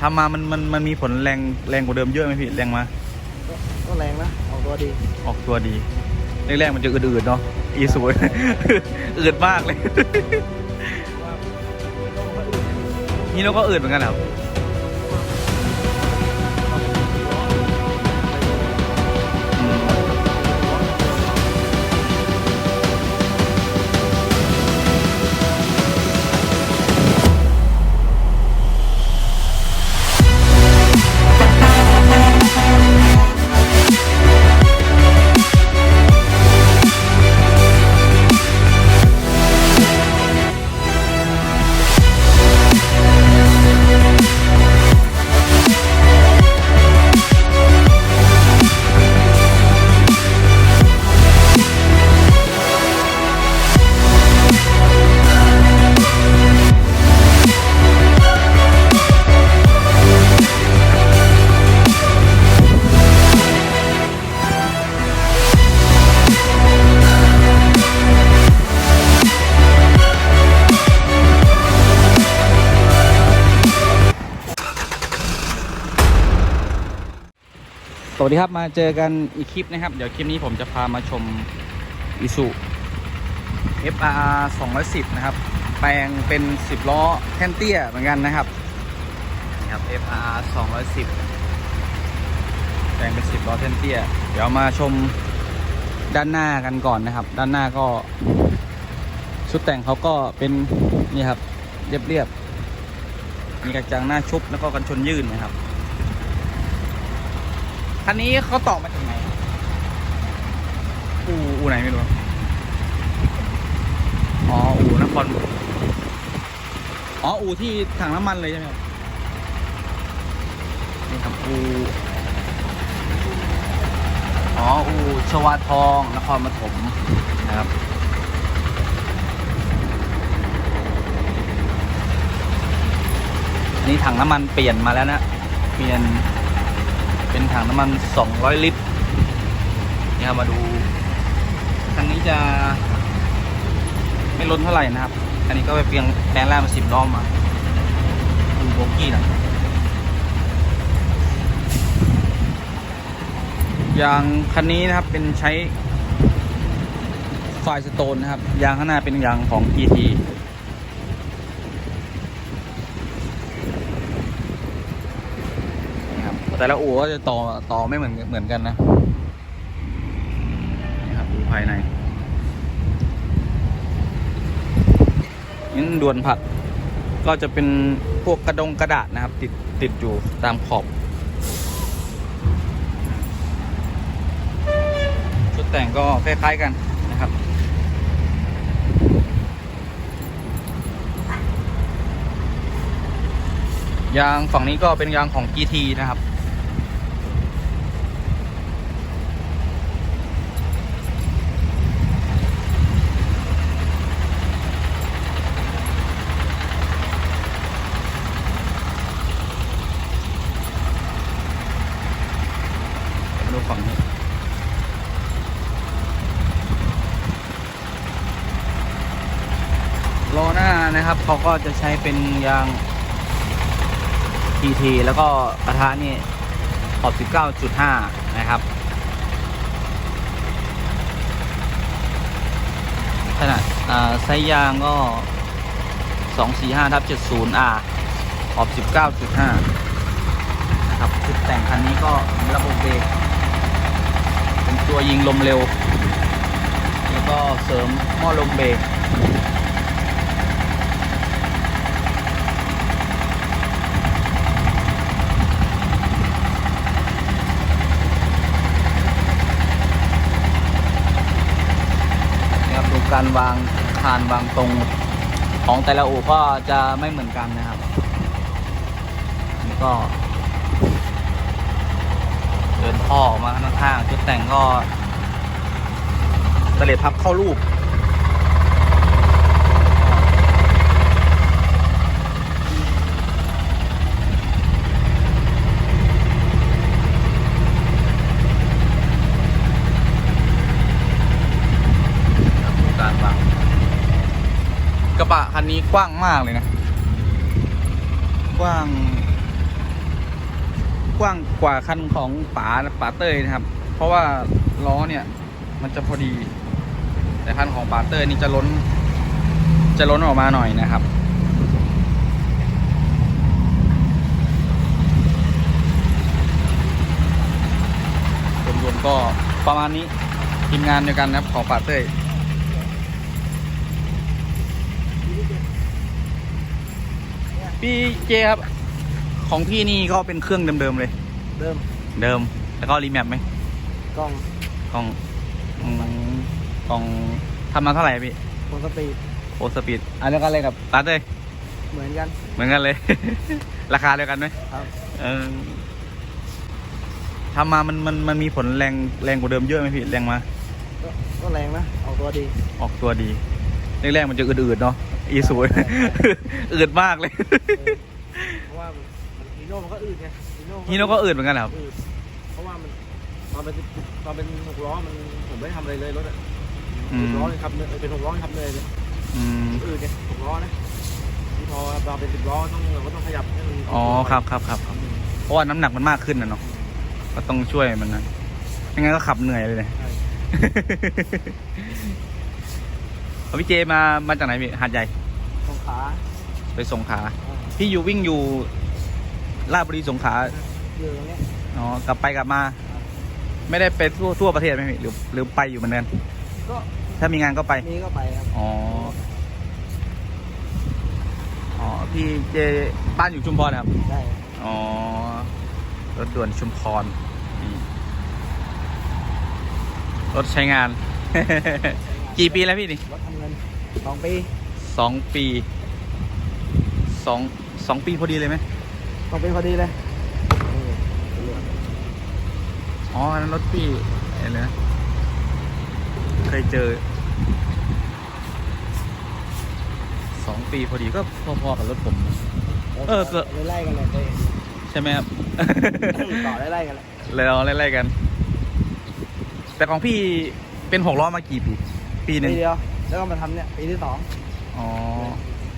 ทำมามันมันมันมีผลแรงแรงกว่าเดิมเยอะไหมพี่แรงมาก็ก็แรงนะออกตัวดี ออกตัวดีแรกๆมันจะอืดๆเนาะอีสูอืดมากเลยว่าต้องมาอื่นนี่เราก็อืดเหมือนกันเหรอครับ วัสดีครับมาเจอกันอีกคลิปนะครับ เดี๋ยวคลิปนี้ผมจะพามาชมอิสุ FR 210 นะครับ แปลงเป็น 10 ล้อแท่นเตี้ยเหมือนกันนะครับนี่ครับ FR 210 แปลงเป็น 10 ล้อแท่นเตี้ย เดี๋ยวมาชมด้านหน้ากันก่อนนะครับ ด้านหน้าก็ ชุดแต่งเขาก็เป็นนี่ครับเรียบๆมีกระจังหน้าชุบแล้วก็กันชนยื่นนะครับ คันนี้เขาต่อมาจากไหนอูอูไหนไม่รู้ อ๋อ อูนครอ๋อ อูที่ถังน้ำมันเลยใช่ไหมครับนี่ครับอูอ๋อ อูชวาทอง นครปฐมนะครับนนี้ถังน้ำมันเปลี่ยนมาแล้วนะ เปลี่ยน เป็นถังน้ำมัน 200 ลิตรนี่ครับมาดูคันนี้จะ ไม่ล้นเท่าไหร่นะครับอันนี้ก็ไปเปลี่ยนแปลงแรกมาสิบรอบมาดูโบกี้นะยางคันนี้นะครับเป็นใช้ไฟสโตนนะครับยางข้างหน้าเป็นยางของ GT นะครับ แต่ละอู่ก็จะต่อต่อไม่เหมือนเหมือนกันนะนี่ครับดูภายในนี่ด่วนผักก็จะเป็นพวกกระดงกระดาษนะครับ ติดติดอยู่ตามขอบ ชุดแต่งก็คล้ายๆกันนะครับยางฝั่งนี้ก็เป็นยางของ GT นะครับ ดูฝั่งนี้ล้อหน้านะครับเขาก็จะใช้เป็นยาง TT แล้วก็กระทะนี่ขอบ 19.5 นะครับ ขนาดไซส์ยางก็ 245ทับ 70 R ขอบ 19.5 นะครับชุดแต่งคันนี้ก็ระบบเบรก ตัวยิงลมเร็ว แล้วก็เสริมหม้อลมเบรกนะครับดูการวางคานวางตรงของแต่ละอู่ก็จะไม่เหมือนกันนะครับนี่ก็ ดินท่อออกมาข้างๆจุดแต่งก็ตะเล็ดพับเข้ารูปการวางกระบะคันนี้กว้างมากเลยนะ กว้าง กว้างกว่าคันของป๋าป๋าเต้ยนะครับ เพราะว่าล้อเนี่ยมันจะพอดี แต่คันของป๋าเต้ยนี่จะล้น จะล้นออกมาหน่อยนะครับรวมๆก็ประมาณนี้ทีมงานเดียวกันนะครับของป๋าเต้ยพี่เจครับ ของพี่นี่ก็เป็นเครื่องเดิมๆเลยเดิมเดิม แล้วก็รีแมปไหมกล้องกล่องอืมกล่องทำมาเท่าไหร่พี่โคนสปีดโอสปีดอันเดียวกันเลยกับตัดเลย เหมือนกัน เหมือนกันเลย ราคาเดียวกันไหมครับ เออทำมามันมันมันมีผลแรงแรงกว่าเดิมเยอะไหมพี่แรงมา ก็ก็แรงนะเอาตัวดี ออกตัวดีแรกๆมันจะอืดๆเนาะอีสูใช่อืดมากเลย เออเพราะว่ามันฮี โน่มันก็อืดไงฮีโน่ก็อืดเหมือนกันเหรอครับ อืดเพราะว่ามันตอนเป็นตอนเป็นหกล้อมันผมไม่ได้ทำอะไรเลยรถอะอืม หกล้อเลยครับเนยเป็นหกล้อครับเลยเลยอืมอืดเนี่ยหกล้อนะที่พอเราเป็นสิบล้อต้องเราก็ต้องขยับให้มันอ๋อครับครับครับครับ เพราะว่าน้ำหนักมันมากขึ้นนะเนาะก็ต้องช่วยมันนะไม่งั้นก็ขับเหนื่อยเลยเนี่ย ใช่เอาพี่เจมามาจากไหนพี่หาดใหญ่ตรงขาไปสงขลาอ่าพี่อยู่วิ่งอยู่ ลาดบุรีสงขลาอยู่ตรงเนี้ยอ๋อกลับไปกลับมา ไม่ได้ไปทั่วทั่วประเทศไหมพี่หรือหรือไปอยู่เหมือนกันก็ถ้ามีงานก็ไปมีก็ไปครับอ๋อ อ๋อ พี่เจบ้านอยู่ชุมพรนะครับ ได้อ๋อ รถด่วนชุมพรนี่รถใช้งาน กี่ปีแล้วพี่นี่ รถทำเงินสองปีสองปี สองสองปีพอดีเลยไหม สองปีพอดีเลยนี่เหลืองอ๋ออันนั้นรถพี่อะไรนะเคยเจอสองปีพอดีก็พอๆกับรถผม เออเกิดไล่ๆกันเลยตัวเองใช่ไหมครับ ต่อไล่ๆกันเลยเลยเอาไล่ๆกัน แต่ของพี่เป็นหกล้อมากี่ปี ปีหนึ่งปีเดียว แล้วก็มาทำเนี่ย ปีที่สองอ๋อ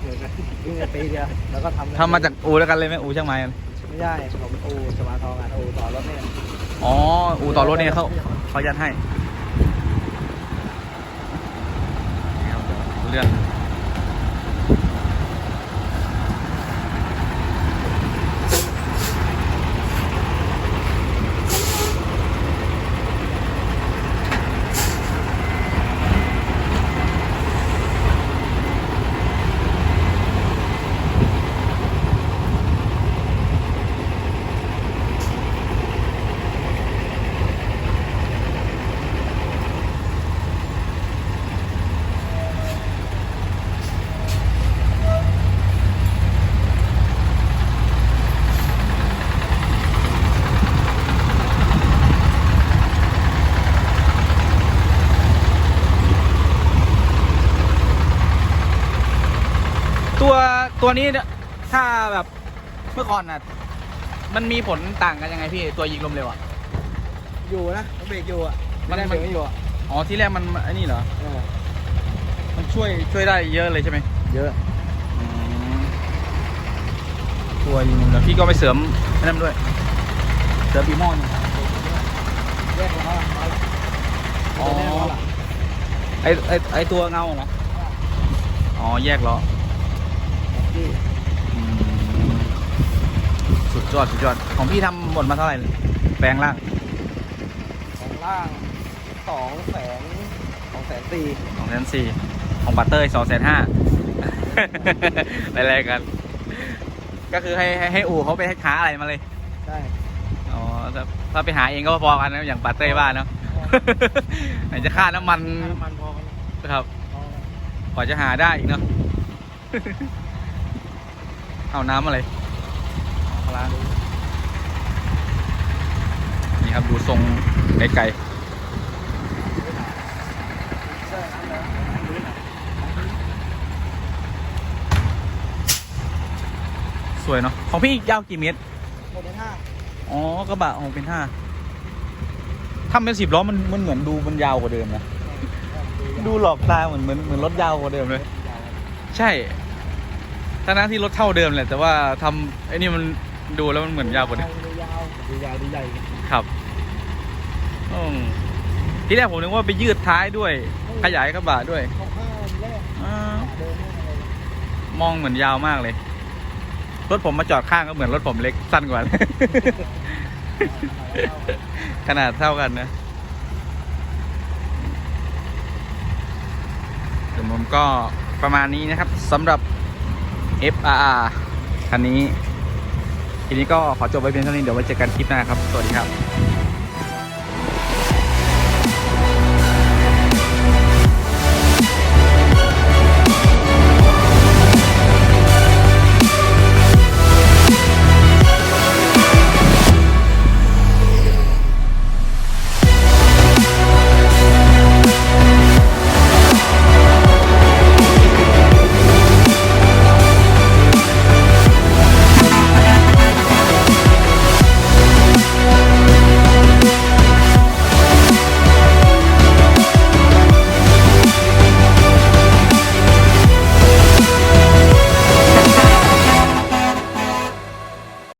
เหมือนกันวิ่งกันปีเดียวแล้วก็ทำทำมาจากอูแล้วกันเลยไหมอูช่างไม้กันไม่ใช่ผมอูสมาทองอะอูต่อรถเนี่ยอ๋ออูต่อรถเนี่ยเขาเขายัดให้เรื่อง ตัวตัวนี้เนี่ยถ้าแบบเมื่อก่อนน่ะ มันมีผลต่างกันยังไงพี่ตัวยิงลมเร็วอะ อยู่นะมันเบรกอยู่อะมันไม่ได้เบรกไม่อยู่อะอ๋อที่แรกมันไอ้นี่เหรอเออมันช่วยช่วยได้เยอะเลยใช่ไหมเยอะ อืมตัวยิงลมเร็วพี่ก็ไปเสริมนั่นด้วย เสริมปีโม่นี่แยกของเขาละอ๋อตัวเนี้ยของเขาละไอไอไอตัวเงาเหรออ๋อแยกล้อ ที่ อืมสุด ยอดสุดยอด ของพี่ทำหมดมาเท่าไหร่ แปลงล่างของล่างสองแสนสองแสนสี่สองแสนสี่ของบัตเตอร์สองแสนห้าอะไรกัน ก็คือให้ให้ให้อู่เขาไปหาอะไรมาเลย ใช่ อ๋อถ้าถ้าไปหาเองก็พอกันนะอย่างบัตเตอร์บ้านเนาะ ไหนจะค่าน้ำมันน้ำมันพอกันแล้วครับพอกันกว่าจะหาได้อีกเนาะ เอาน้ำอะไรปลาดูนี่ครับ ดูทรงไกลใช่น้ำเลยดูหน่อยๆสวยเนาะของพี่ยาวกี่เมตรหมดเลยห้าอ๋อกระบะของเป็นห้าทำเป็นสิบล้อมันมันเหมือนดูมันยาวกว่าเดิมนะดูหลอกตาเหมือนเหมือนเหมือนรถยาวกว่าเดิมเลย ใช่ทั้งนั้นที่รถเท่าเดิมแหละแต่ว่าทำไอ้นี่มันดูแล้วมันเหมือนยาวกว่าเดิมยาวดูยาวดูใหญ่ครับอืม ที่แรกผมนึกว่าไปยืดท้ายด้วย ขยายกระบะด้วยเขาข้ามแรกอ่าเดินไม่อะไรมองเหมือนยาวมากเลย รถผมมาจอดข้างก็เหมือนรถผมเล็กสั้นกว่า ขนาดเท่ากันนะเดี๋ยวผมก็ประมาณนี้นะครับสำหรับ FRR คันนี้ทีนี้ก็ขอจบไว้เพียงเท่านี้เดี๋ยวไว้เจอกันคลิปหน้าครับ สวัสดีครับ